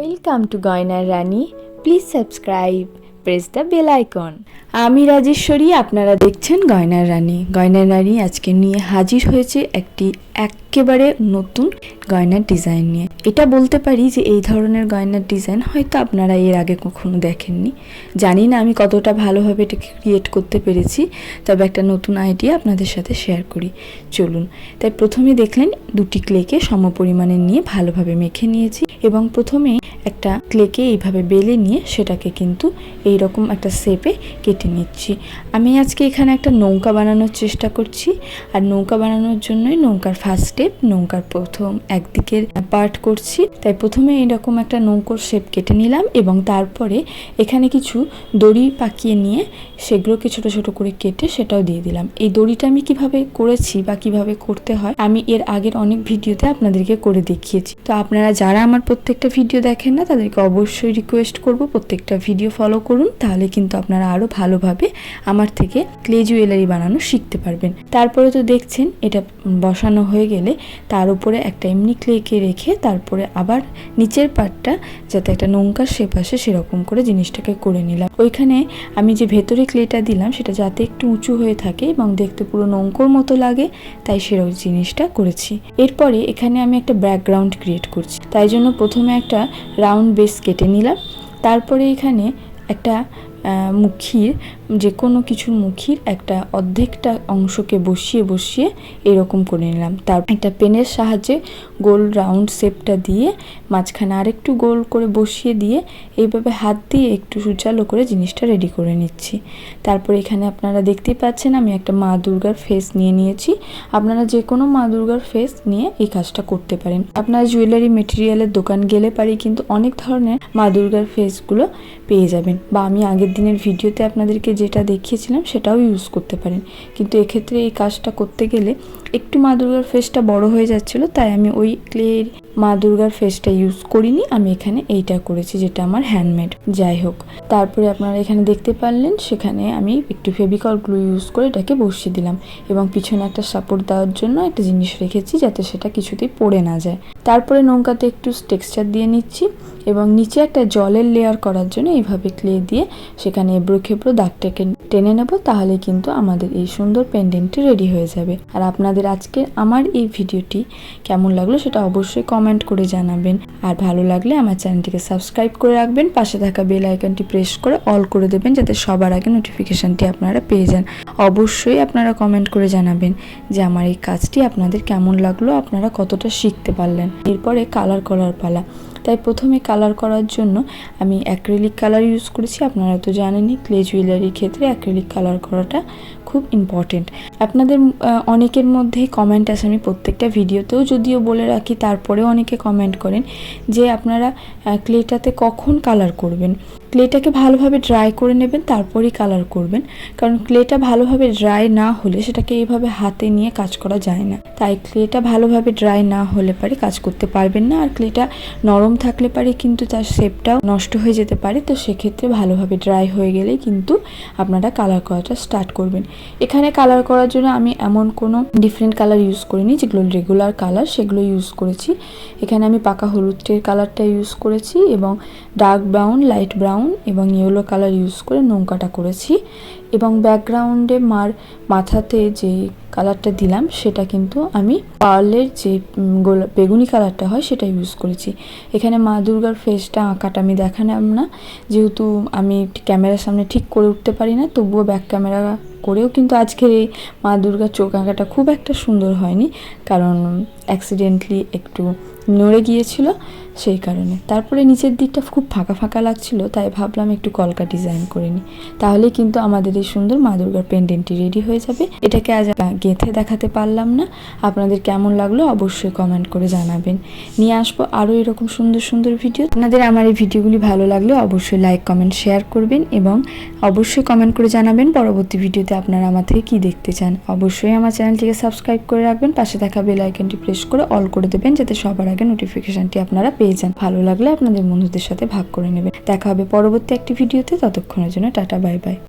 Welcome to গয়নার রানী please subscribe press the bell icon আমি রাজেশ্বরী, আপনারা দেখছেন গয়নার রানী গয়নার রানী আজকে নিয়ে হাজির হয়েছে একটি একেবারে নতুন গয়নার ডিজাইন নিয়ে। এটা বলতে পারি যে এই ধরনের গয়নার ডিজাইন হয়তো আপনারা এর আগে কখনো দেখেননি। জানি না আমি কতটা ভালোভাবে এটাকে ক্রিয়েট করতে পেরেছি, তবে একটা নতুন আইডিয়া আপনাদের সাথে শেয়ার করি। চলুন। তাই প্রথমে দেখলেন দুটি ক্লেকে সম পরিমাণে নিয়ে ভালোভাবে মেখে নিয়েছি। এবং প্রথমে একটা ক্লেকে এইভাবে বেলে নিয়ে সেটাকে কিন্তু এই রকম একটা শেপে কেটে নিচ্ছি। আমি আজকে এখানে একটা নৌকা বানানোর চেষ্টা করছি আর নৌকা বানানোর জন্যই নৌকার ফার্স্ট স্টেপ নৌকার প্রথম একদিকের পার্ট করছি। তাই প্রথমে এরকম একটা নৌকোর শেপ কেটে নিলাম এবং তারপরে এখানে কিছু দড়ি পাকিয়ে নিয়ে সেগুলোকে ছোট ছোট করে কেটে সেটাও দিয়ে দিলাম। এই দড়িটা আমি কীভাবে করেছি বা কীভাবে করতে হয় আমি এর আগের অনেক ভিডিওতে আপনাদেরকে করে দেখিয়েছি। তো আপনারা যারা আমার প্রত্যেকটা ভিডিও দেখেন না, তাদেরকে অবশ্যই রিকোয়েস্ট করব প্রত্যেকটা ভিডিও ফলো করুন, তাহলে কিন্তু আপনারা আরও ভালোভাবে আমার থেকে ক্লে জুয়েলারি বানানো শিখতে পারবেন। তারপরে তো দেখছেন, এটা বসানো হয়ে গেলে তার উপরে একটা এমনি ক্লেকে রেখে তারপরে আবার নিচের পার্টটা যাতে একটা নৌকার শেপ আসে সেরকম করে জিনিসটাকে করে নিলাম। ওইখানে আমি যে ভেতরে ক্লেটা দিলাম, সেটা যাতে একটু উঁচু হয়ে থাকে এবং দেখতে পুরো নৌকোর মতো লাগে, তাই সেরকম জিনিসটা করেছি। এরপরে এখানে আমি একটা ব্যাকগ্রাউন্ড ক্রিয়েট করছি। তাই জন্য প্রথমে একটা রাউন্ড বেস কেটে নিলাম। তারপরে এখানে একটা মুখির যে কোনো কিছুর মুখির একটা অর্ধেকটা অংশকে বসিয়ে বসিয়ে এরকম করে নিলাম। তার একটা পেনের সাহায্যে গোল রাউন্ড শেপটা দিয়ে মাঝখানে আরেকটু গোল করে বসিয়ে দিয়ে এইভাবে হাত দিয়ে একটু সুচালো করে জিনিসটা রেডি করে নিচ্ছি। তারপর এখানে আপনারা দেখতেই পাচ্ছেন আমি একটা মা দুর্গার ফেস নিয়ে নিয়েছি। আপনারা যে কোনো মা দুর্গার ফেস নিয়ে এই কাজটা করতে পারেন। আপনারা জুয়েলারি মেটেরিয়ালের দোকান গেলে পারি কিন্তু অনেক ধরনের মা দুর্গার ফেসগুলো পেয়ে যাবেন। বা আমি আগের দিনের ভিডিওতে আপনাদেরকে যেটা দেখিয়েছিলাম সেটাও ইউজ করতে পারেন। কিন্তু এক্ষেত্রে এই কাজটা করতে গেলে একটু মা দুর্গার ফেসটা বড় হয়ে যাচ্ছিল, তাই আমি ওই ক্লের মা দুর্গার ফেসটা ইউজ করিনি, আমি এখানে এইটা করেছি যেটা আমার হ্যান্ডমেড যাই হোক, তারপরে আপনারা এখানে দেখতে পারলেন, সেখানে আমি একটু ফেবিকল গ্লু ইউজ করে এটাকে বসিয়ে দিলাম এবং পিছনে একটা সাপোর্ট দেওয়ার জন্য একটা জিনিস রেখেছি যাতে সেটা কিছুতেই পড়ে না যায়। তারপরে নৌকাতে একটু টেক্সচার দিয়ে নিচ্ছি এবং নিচে একটা জলের লেয়ার করার জন্য এইভাবে ক্লে দিয়ে সেখানে এবড়ো খেবড়ো দাগটাকে টেনে নেব, তাহলে কিন্তু আমাদের এই সুন্দর পেন্ডেন্টটি রেডি হয়ে যাবে। আর আপনাদের আজকে আমার এই ভিডিওটি কেমন লাগল সেটা অবশ্যই কমেন্ট করে জানাবেন। আর ভালো লাগলে আমার চ্যানেলটিকে সাবস্ক্রাইব করে রাখবেন, পাশে থাকা বেল আইকনটি প্রেস করে অল করে দেবেন যাতে সবার আগে নোটিফিকেশানটি আপনারা পেয়ে যান। অবশ্যই আপনারা কমেন্ট করে জানাবেন যে আমার এই কাজটি আপনাদের কেমন লাগল, আপনারা কতটা শিখতে পারলেন। এরপরে কালার করার পালা। তাই প্রথমে কালার করার জন্য আমি অ্যাক্রিলিক কালার ইউজ করেছি, আপনারা তো জানেনই ক্লে জুয়েলারির ক্ষেত্রে অ্যাক্রিলিক কালার করাটা খুব ইম্পর্টেন্ট আপনাদের অনেকের মধ্যেই কমেন্ট আসে আমি প্রত্যেকটা ভিডিওতেও যদিও বলে রাখি, তারপরেও অনেকে কমেন্ট করেন যে আপনারা ক্লেটাতে কখন কালার করবেন? ক্লেটাকে ভালোভাবে ড্রাই করে নেবেন, তারপরেই কালার করবেন। কারণ ক্লেটা ভালোভাবে ড্রাই না হলে সেটাকে এইভাবে হাতে নিয়ে কাজ করা যায় না। তাই ক্লেটা ভালোভাবে ড্রাই না হলে পারে কাজ করতে পারবেন না। আর ক্লেটা নরম থাকলে পারে কিন্তু তার শেপটাও নষ্ট হয়ে যেতে পারে। তো সেক্ষেত্রে ভালোভাবে ড্রাই হয়ে গেলেই কিন্তু আপনারা কালার করাটা স্টার্ট করবেন। এখানে কালার করার জন্য আমি এমন কোনো ডিফারেন্ট কালার ইউজ করিনি, যেগুলো রেগুলার কালার সেগুলো ইউজ করেছি। এখানে আমি পাকা হলুদের কালারটা ইউজ করেছি এবং ডার্ক ব্রাউন লাইট ব্রাউন এবং ইয়েলো কালার ইউজ করে নৌকাটা করেছি। এবং ব্যাকগ্রাউন্ডে মার মাথাতে যে কালারটা দিলাম, সেটা কিন্তু আমি পার্লের যে গোলা, বেগুনি কালারটা হয়, সেটা ইউজ করেছি। এখানে মা দুর্গার ফেসটা আঁকাটা আমি দেখালাম না। যেহেতু আমি ক্যামেরার সামনে ঠিক করে উঠতে পারি না, তবুও ব্যাক ক্যামেরা করেও কিন্তু আজকের এই মা দুর্গার চোখ আঁকাটা খুব একটা সুন্দর হয়নি। কারণ অ্যাক্সিডেন্টলি একটু নড়ে গিয়েছিল সেই কারণে। তারপরে নিচের দিকটা খুব ফাঁকা ফাঁকা লাগছিল, তাই ভাবলাম একটু কলকা ডিজাইন করে নিই। তাহলে কিন্তু আমাদের এই সুন্দর মা দুর্গার পেন্ডেন্টটি রেডি হয়ে যাবে। এটাকে আজ গেঁথে দেখাতে পারলাম না। আপনাদের কেমন লাগল অবশ্যই কমেন্ট করে জানাবেন। নিয়ে আসব আরও এরকম সুন্দর সুন্দর ভিডিও আপনাদের আমার এই ভিডিওগুলি ভালো লাগলে অবশ্যই লাইক কমেন্ট শেয়ার করবেন এবং অবশ্যই কমেন্ট করে জানাবেন পরবর্তী ভিডিওতে আপনারা আমার থেকে কী দেখতে চান। অবশ্যই আমার চ্যানেলটিকে সাবস্ক্রাইব করে রাখবেন। পাশে থাকা বেল আইকনটি প্রেস করে অল করে দেবেন যাতে সবার আগে নোটিফিকেশনটি আপনারা পেয়ে যান। ভালো লাগলে আপনাদের বন্ধুদের সাথে ভাগ করে নেবেন। দেখা হবে পরবর্তী একটি ভিডিওতে। ততক্ষণের জন্য টাটা, বাই বাই।